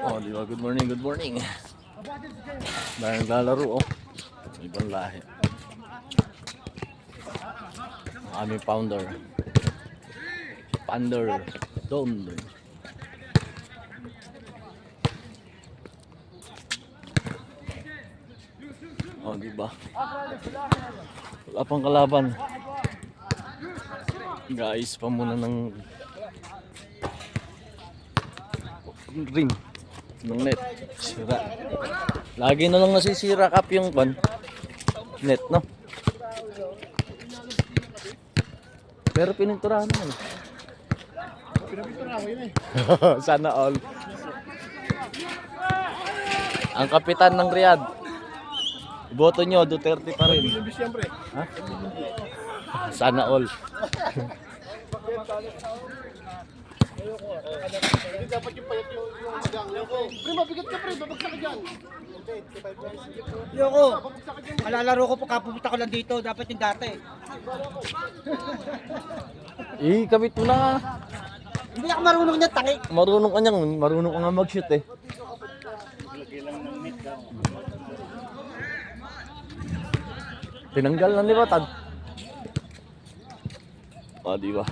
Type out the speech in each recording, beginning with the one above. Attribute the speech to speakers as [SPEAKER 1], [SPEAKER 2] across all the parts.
[SPEAKER 1] Oh, di ba? Good morning, good morning. Dahil naglalaro, oh. Ibang lahi. Ang aming founder. Founder. Don. Oh, di ba? Wala pang kalaban. Guys, pa muna ng ring ng net. Sira. Lagi na lang nasisira kap yung ban. Net, no? Pero pininturahan naman.
[SPEAKER 2] Pinapinturahan yun eh.
[SPEAKER 1] Sana all. Ang kapitan ng Riyadh. Boto nyo, Duterte pa rin. Ha? Sana all.
[SPEAKER 2] Hindi dapat yung payat yung yung magang. Pre, mabigat ka pre, babagsak ka dyan.
[SPEAKER 3] Yoko, malalaro ko po kapupunta ko lang dito, dapat yung dati.
[SPEAKER 1] Eh, kabit mo na.
[SPEAKER 3] Hindi ako marunong niya, tangi.
[SPEAKER 1] Marunong ka niyang, marunong ka nga mag-shoot eh. Tinanggal na ni Batad. O, di ba?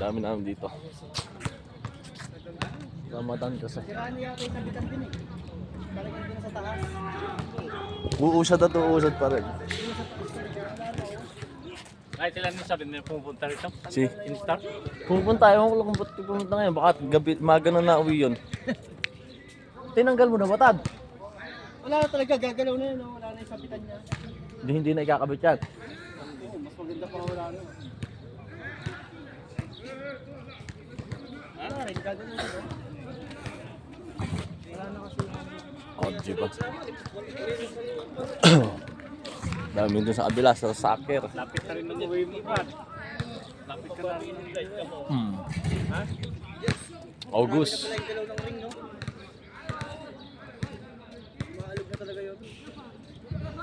[SPEAKER 1] Dami namin dito. Ramadan kasi.
[SPEAKER 3] Siraan niya ako yung sabitan din eh. Talagang din sa taas.
[SPEAKER 1] Uusad at uusad pa rin.
[SPEAKER 4] Kahit ilan yung sabi nila pumunta rito?
[SPEAKER 1] Si,
[SPEAKER 4] In-star?
[SPEAKER 1] pupunta. Ewan ko lang kung ba't pupunta ngayon. Baka gabi, maga na nauwi yun. Tinanggal mo na Batad.
[SPEAKER 3] Wala na talaga, gagalaw na yun. no? Wala na yung sabitan niya.
[SPEAKER 1] Hindi, hindi na ikakabit yan.
[SPEAKER 3] Oo, mas maganda pa wala na. Wala rin, gagalaw na yun.
[SPEAKER 1] Di ba? Dami doon sa kabila, sa soccer.
[SPEAKER 4] Lapit na rin ng uwi mo pa. Lapit ka na rin ng.
[SPEAKER 1] Hmm. August.
[SPEAKER 3] Ring, no? Maalog na talaga yun.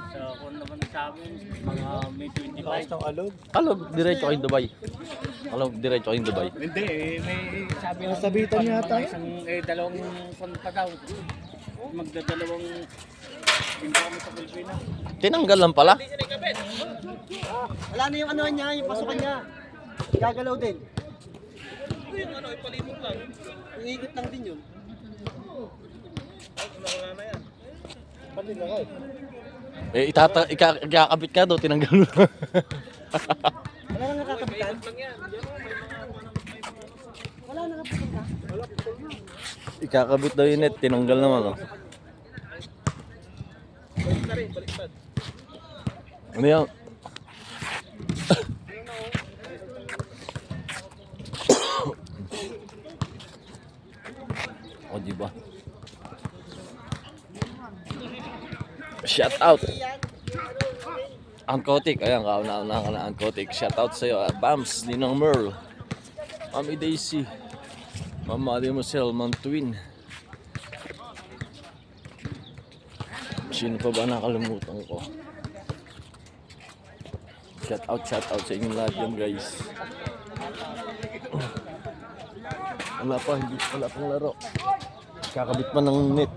[SPEAKER 4] So kung naman sa amin, mga May 25.
[SPEAKER 2] ng alog.
[SPEAKER 1] Alog, diretso kayong Dubai. Alog, diretso kayong Dubai.
[SPEAKER 4] Hindi, eh, may sabi ng
[SPEAKER 2] Sabitan niya
[SPEAKER 4] mga
[SPEAKER 2] tayo.
[SPEAKER 4] Isang, eh, dalawang daw. Magdadalawang kami sa Pilipinas.
[SPEAKER 1] Tinanggal lang pala.
[SPEAKER 3] Wala na yung ano niya, yung pasukan niya. Gagalaw din. Iikot lang din yun.
[SPEAKER 2] Pati na ko.
[SPEAKER 1] Eh, itata, ika, ikakabit ka daw, tinanggal mo.
[SPEAKER 3] Wala nang nakakabitan. Wala nang nakapunta.
[SPEAKER 1] ikakabit daw yung net, tinanggal naman. Oh. Ano yan? o, di ba? Shout out. Angkotik, ayan, kauna-una ka na Angkotik. Shout out sa'yo, ah, Bams, Ninang Merl, Mami Daisy, Mama Limusel, Ma'am Twin. Sino pa ba nakalimutan ko? Shout out, shout out sa inyong lahat yan guys. Wala pa, hindi, wala pang laro. Kakabit pa ng net.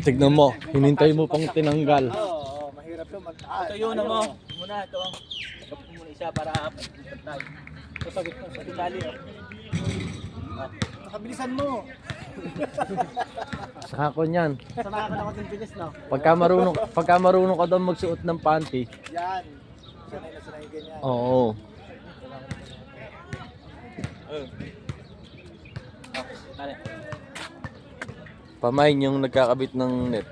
[SPEAKER 1] Tignan mo, hinintay mo pang tinanggal.
[SPEAKER 3] Oo, mahirap yun. Mag
[SPEAKER 4] Ito yun na mo. Muna ito. Tapos muna isa para apat. tayo. Sasagot mo sa tali.
[SPEAKER 3] Nakabilisan mo.
[SPEAKER 1] Sa ako niyan.
[SPEAKER 3] Sanahan ka na ako din bilis, no?
[SPEAKER 1] Pagka marunong, pagka marunong ka daw magsuot ng panty,
[SPEAKER 3] Yan. Sanay na sanay ganyan.
[SPEAKER 1] oo.
[SPEAKER 4] Tali.
[SPEAKER 1] Pamain yung nagkakabit ng net.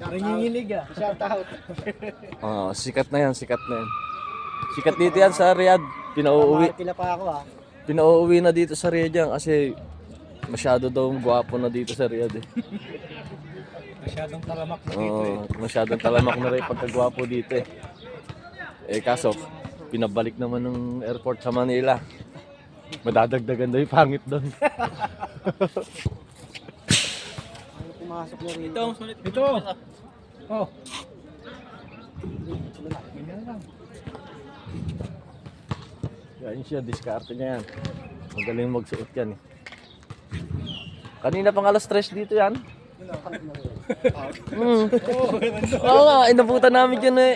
[SPEAKER 3] Nanginginig ah. Shout out.
[SPEAKER 1] Oo, sikat na yan, sikat na yan. Sikat dito yan sa Riyadh. Pinauuwi,
[SPEAKER 3] Kila pa ako ah.
[SPEAKER 1] pinauuwi na dito sa Riyadh yan kasi masyado daw gwapo na dito sa Riyadh eh.
[SPEAKER 4] Masyadong talamak na
[SPEAKER 1] Oo, masyadong talamak na rin pagkagwapo dito eh. Eh kaso, pinabalik naman ng airport sa Manila. Madadagdagan daw yung pangit doon.
[SPEAKER 3] Pumasok na rin.
[SPEAKER 4] Ito ang sulit.
[SPEAKER 2] Ito. Oh.
[SPEAKER 1] Yan siya, diskarte niya yan. Magaling magsuot yan eh. Kanina pang alas 3 dito yan. Hmm. Oo nga, inabutan namin dyan eh.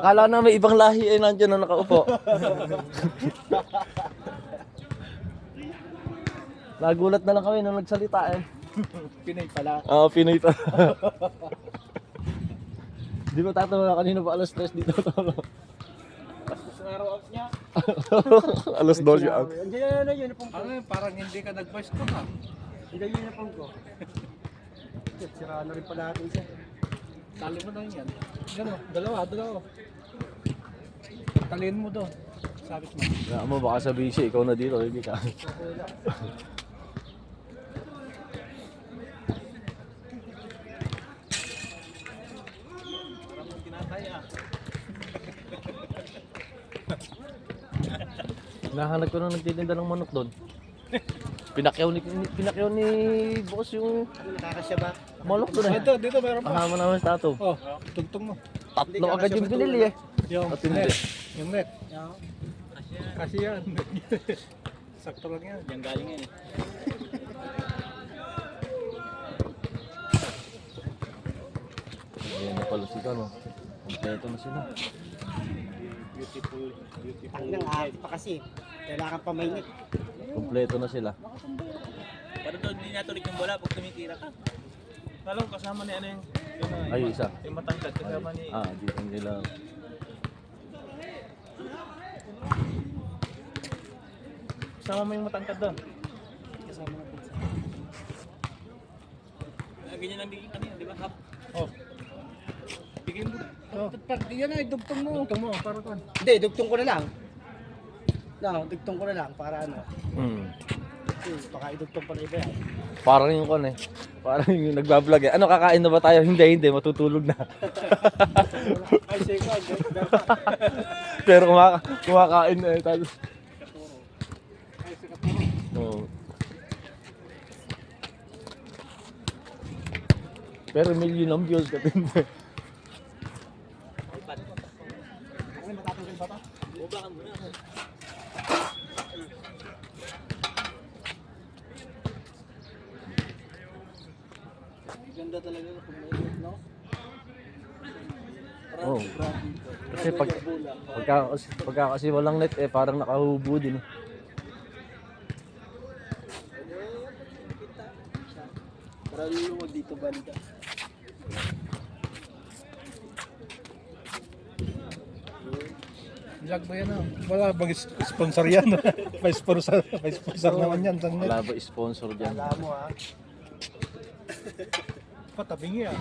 [SPEAKER 1] Akala na may ibang lahi eh nandiyan na nakaupo. Nagulat na lang kami nung nagsalita eh.
[SPEAKER 4] Pinay pala.
[SPEAKER 1] Oo, Pinoy pa. Di ba tatawa kanina pa alas 3 dito?
[SPEAKER 4] Na araw out niya.
[SPEAKER 1] alas 12 out.
[SPEAKER 3] Andiyan na yung uniform ko.
[SPEAKER 4] Ano yun, parang hindi ka nag-voice ko ha.
[SPEAKER 3] Andiyan yung uniform ko. Sira na rin pala natin siya.
[SPEAKER 4] Tali mo lang yan. Gano, dalawa, dalawa. Taliin mo doon. Sabit mo.
[SPEAKER 1] Kaya mo baka sabihin siya, ikaw na dito, hindi ka.
[SPEAKER 4] Ah.
[SPEAKER 1] Nahanap ko nung nagtitinda ng manok doon. Pinakyaw ni, pinakyaw ni boss yung
[SPEAKER 3] Nakakasya ba?
[SPEAKER 1] manok doon eh.
[SPEAKER 4] Dito, dito meron pa.
[SPEAKER 1] Kasama naman sa tato.
[SPEAKER 4] Oh, tugtong mo.
[SPEAKER 1] Tatlo agad yung binili eh.
[SPEAKER 4] Yung
[SPEAKER 1] At
[SPEAKER 4] net. Yung net. Kasi yan. Sakto lang yan. Diyan galing yan eh.
[SPEAKER 1] Ayan na pala sila no. Kompleto na sila.
[SPEAKER 4] Beautiful, beautiful.
[SPEAKER 3] Ang nang ate pa kasi. Kailangan pa mainit.
[SPEAKER 1] Kompleto na sila.
[SPEAKER 5] Pero doon din natulik yung bola pag tumitira ka. Alam kasama ni ano yung yung,
[SPEAKER 1] Ay, isa.
[SPEAKER 5] yung matangkad kasama ni
[SPEAKER 1] Ah, dito nila.
[SPEAKER 5] kasama mo yung matangkad doon. Ah, ganyan ang bigay kanina, di ba? Hap.
[SPEAKER 4] Oh.
[SPEAKER 5] Bigyan mo.
[SPEAKER 4] Oh. Yan na, dugtong mo. Dugtong mo, para kan.
[SPEAKER 3] Hindi, dugtong ko na lang. No, dugtong ko na lang para ano.
[SPEAKER 1] Hmm.
[SPEAKER 3] Hmm, baka idugtong pa na iba yan.
[SPEAKER 1] Parang yung kon eh. Parang yung nagbablog eh. Ano kakain na ba tayo? Hindi, hindi. Matutulog na.
[SPEAKER 3] Ay, second.
[SPEAKER 1] Pero kumaka kumakain na eh. Tapos... Pero million ang views ka din.
[SPEAKER 3] Ano, matatanggal ba ito?
[SPEAKER 5] Bubakan mo na.
[SPEAKER 3] Ganda talaga kung mainit, no?
[SPEAKER 1] Oo. Kasi pag, pagka, pagka kasi walang net eh, parang nakahubo din eh.
[SPEAKER 3] Para luluwag dito banda.
[SPEAKER 4] Vlog ba yan ah? Wala bang sponsor yan? may sponsor, may sponsor naman yan. Saan
[SPEAKER 1] Wala ba sponsor dyan?
[SPEAKER 3] Alam mo ha.
[SPEAKER 4] Patabingi ah.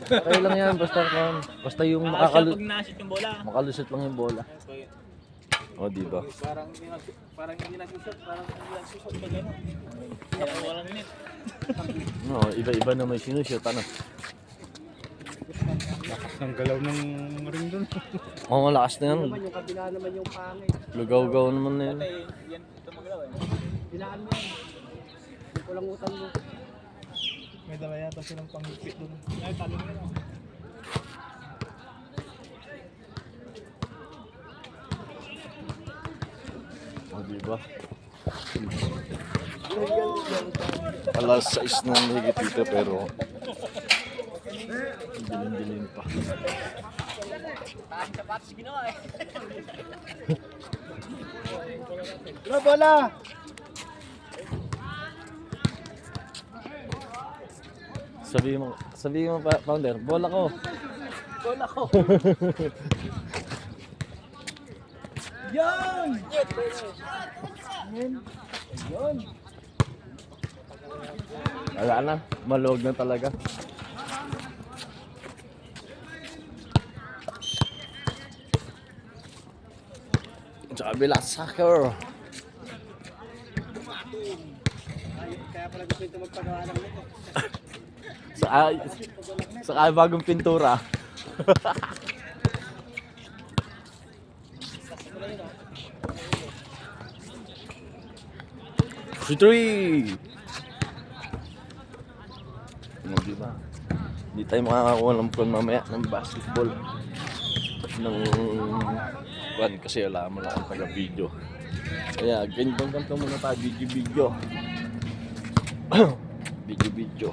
[SPEAKER 1] Okay lang yan, basta, um, basta yung makakalu
[SPEAKER 5] pag yung bola.
[SPEAKER 1] makalusot lang yung bola. O, di ba?
[SPEAKER 5] Parang hindi nag- parang hindi nagsusot, parang hindi nagsusot pag ano. Parang walang net.
[SPEAKER 1] No, iba-iba na may sinushoot, ano?
[SPEAKER 4] Ang galaw ng ring doon.
[SPEAKER 1] Oo, oh, lakas na yan.
[SPEAKER 3] Naman yung kabila naman yung pangit.
[SPEAKER 1] Lugaw-gaw naman na yun.
[SPEAKER 5] Yan ito magalaw eh.
[SPEAKER 3] Bilaan mo yan. Yung kulang utang mo.
[SPEAKER 4] May dala yata silang panghipit doon. Ay, talo na lang.
[SPEAKER 1] O, di ba? Alas 6 na higit dito pero dilim-dilim pa.
[SPEAKER 5] Parang sapatos ginawa eh.
[SPEAKER 3] Wala bola!
[SPEAKER 1] Sabi mo, sabi mo pa, founder, bola ko.
[SPEAKER 5] Bola ko.
[SPEAKER 1] Wala na, maluwag na talaga. Kabila, soccer.
[SPEAKER 3] Ay, kaya pala.
[SPEAKER 1] Sa, sa bagong pintura. Si Three! Ano, di ba? Hindi tayo makakakuha ng phone mamaya ng basketball. Ng kwan kasi alam mo lang ang taga-video. Kaya ganito ganito muna tayo video-video. video-video.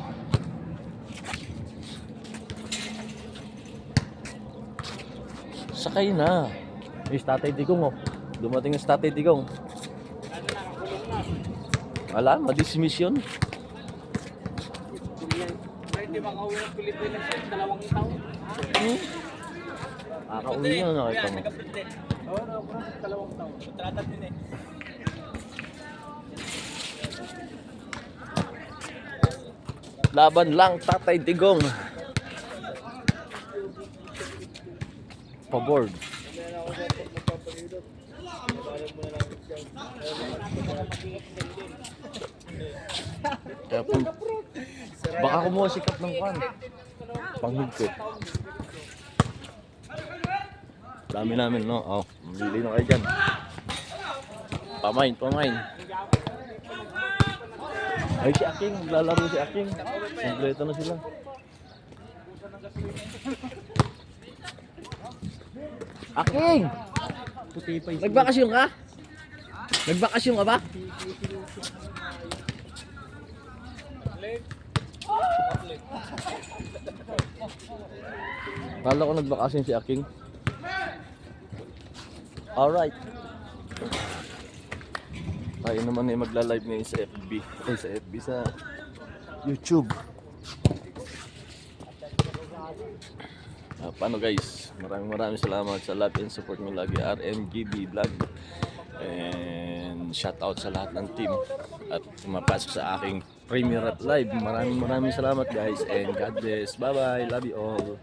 [SPEAKER 1] Sakay na. May tatay digong oh. Dumating yung tatay digong. Wala, madismiss yun.
[SPEAKER 4] Hindi makauwi ng Pilipinas sa dalawang taon.
[SPEAKER 1] Hmm? Kakauwi na nakita mo.
[SPEAKER 5] Nag-abroad din.
[SPEAKER 4] Oo, no, bro. Dalawang taon.
[SPEAKER 5] Kontrata din eh.
[SPEAKER 1] Laban lang, Tatay Digong. Pabord. Kaya po, baka kumuha sikat ng pan. Panghigpit. Dami namin, no? Oh, mamili na kayo dyan. Pamain, pamain. Ay, si Aking, maglalaro si Aking. Kompleto na sila. Aking! Nagbakasyon ka? Nagbakasyon ka ba? Kala ko nagbakasyon si Aking. Alright. Tayo naman ay magla-live ngayon sa FB. Ay, sa FB, sa YouTube. Ah, paano guys? Maraming maraming salamat sa love and support nyo lagi. RMGB Vlog. And shout out sa lahat ng team at pumapasok sa aking premiere at live. Maraming maraming salamat guys and God bless. Bye bye. Love you all.